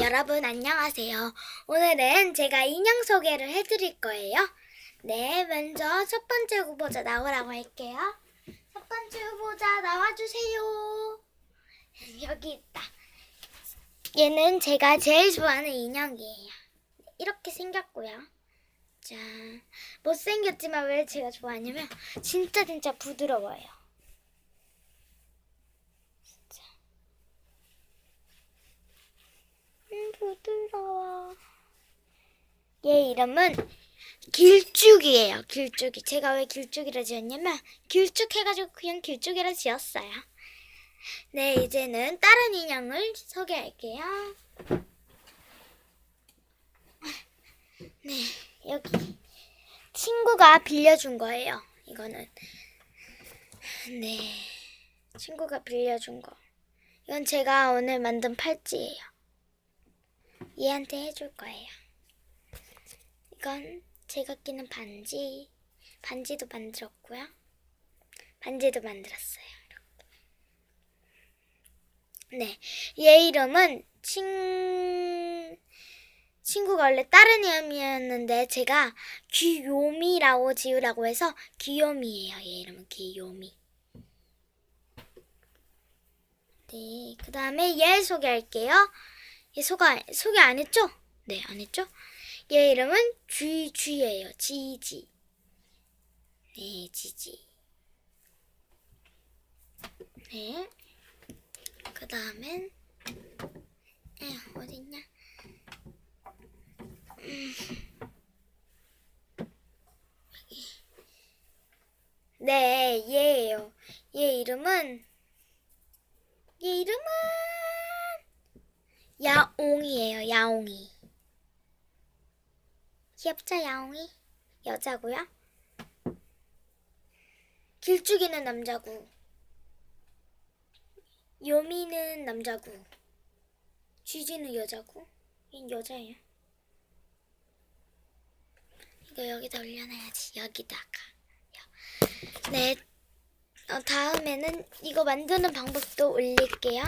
여러분 안녕하세요. 오늘은 제가 인형 소개를 해드릴 거예요. 네, 먼저 첫 번째 후보자 나오라고 할게요. 첫 번째 후보자 나와주세요. 여기 있다. 얘는 제가 제일 좋아하는 인형이에요. 이렇게 생겼고요. 자, 못생겼지만 왜 제가 좋아하냐면 진짜 진짜 부드러워요. 진짜. 음, 부드러워. 얘 이름은 길쭉이에요. 길쭉이. 제가 왜 길쭉이라 지었냐면 길쭉해가지고 그냥 길쭉이라 지었어요. 네, 이제는 다른 인형을 소개할게요. 네, 여기 친구가 빌려준 거예요. 이거는 네, 친구가 빌려준 거. 이건 제가 오늘 만든 팔찌예요. 얘한테 해줄 거예요. 이건 제가 끼는 반지. 반지도 만들었고요. 반지도 만들었어요. 네. 얘 이름은 친, 친구가 원래 다른 이름이었는데 제가 귀요미라고 지으라고 해서 귀요미예요. 얘 이름은 귀요미. 네. 그 다음에 얘 소개할게요. 얘 소개, 소개 안 했죠? 네, 안 했죠? 얘 이름은 쥐쥐예요. 지지. 네, 지지. 네. 그 다음엔 에휴, 어딨냐? 음. 네, 얘예요. 얘 이름은 얘 이름은 야옹이에요. 야옹이. 귀엽죠, 야옹이? 여자고요. 길쭉이는 남자고. 요미는 남자고. 쥐지는 여자고. 얜 여자예요. 이거 여기다 올려놔야지. 여기다가. 네. 어, 다음에는 이거 만드는 방법도 올릴게요.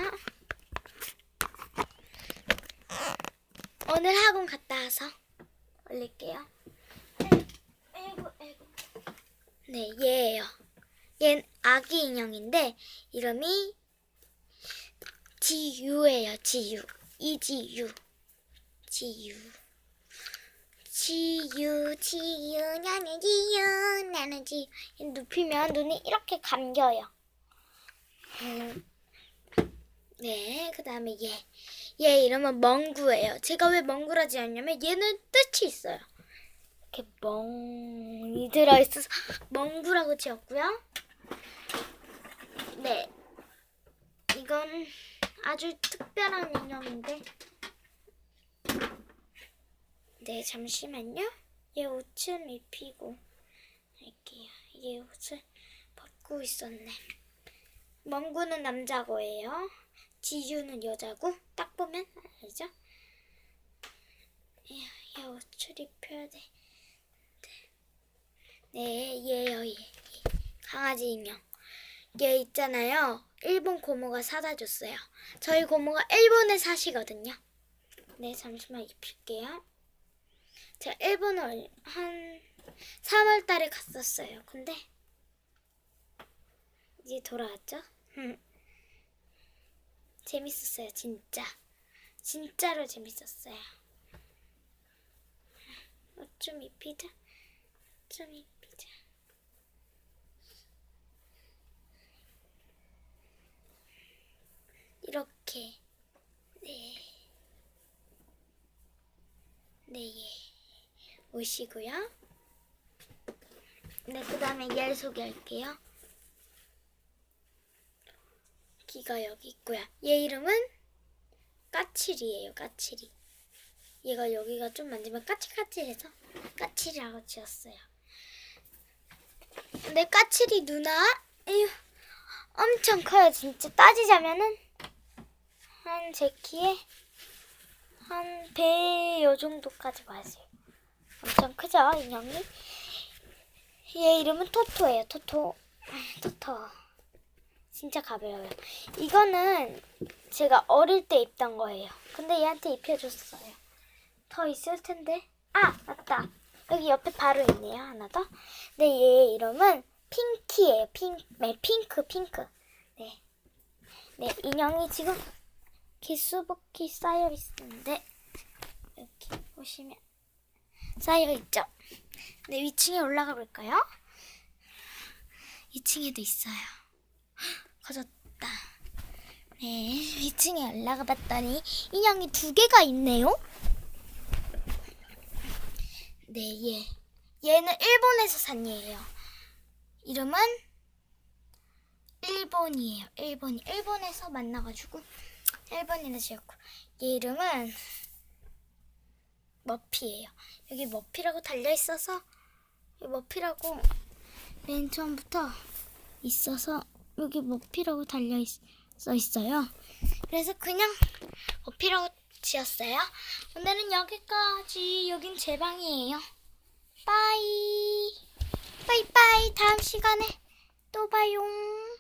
오늘 학원 갔다 와서 올릴게요. 네, 얘예요. 얘는 아기 인형인데 이름이 지유예요. 지유. 이지유. 지유. 지유, 지유, 나는 지유, 나는 지유. 얘 눕히면 눈이 이렇게 감겨요. 음. 네, 그 다음에 얘. 얘 이름은 멍구예요. 제가 왜 멍구라 지었냐면 얘는 뜻이 있어요. 이렇게 멍이 들어있어서 멍구라고 지었고요. 네. 이건 아주 특별한 인형인데. 네, 잠시만요. 얘 옷을 입히고 할게요. 얘 옷을 벗고 있었네. 멍구는 남자고예요. 지유는 여자고 딱 보면 알죠? 얘, 얘 옷을 입혀야 돼. 네, 얘요 얘. 강아지 인형. 얘 있잖아요. 일본 고모가 사다 줬어요. 저희 고모가 일본에 사시거든요. 네, 잠시만 입힐게요. 제가 일본을 한 3월 달에 갔었어요. 근데 이제 돌아왔죠? 재밌었어요, 진짜. 진짜로 재밌었어요. 옷 좀 입히자. 옷좀 입히자. 이렇게. 네. 네, 예. 오시고요. 네, 그 다음에 얘 소개할게요. 귀가 여기 있고요. 얘 이름은 까칠이에요. 까칠이. 얘가 여기가 좀 만지면 까칠까칠해서 까칠이라고 지었어요. 근데 까칠이 누나 에휴, 엄청 커요. 진짜 따지자면은 한 제 키에 한 배 요 정도까지 맞아요. 엄청 크죠 인형이? 얘 이름은 토토예요. 토토. 토토. 진짜 가벼워요. 이거는 제가 어릴 때 입던 거예요. 근데 얘한테 입혀줬어요. 더 있을 텐데. 아, 맞다. 여기 옆에 바로 있네요. 하나 더. 네, 얘 이름은 핑키예요. 핑, 네, 핑크, 핑크. 네. 네, 인형이 지금 기수복이 쌓여 있는데 여기 보시면 쌓여 있죠. 네, 위층에 올라가 볼까요? 2층에도 있어요. 커졌다. 네, 위층에 올라가 봤더니 인형이 두 개가 있네요. 네, 얘. 얘는 일본에서 산 얘예요. 이름은 일본이에요. 일본. 일본에서 만나가지고 일본이라 지었고 얘 이름은 머피예요. 여기 머피라고 달려 있어서 이 머피라고 맨 처음부터 있어서 여기 머피라고 달려 있, 써 있어요. 그래서 그냥 머피라고 지었어요. 오늘은 여기까지. 여긴 제 방이에요. 빠이. 빠이빠이. 다음 시간에 또 봐요.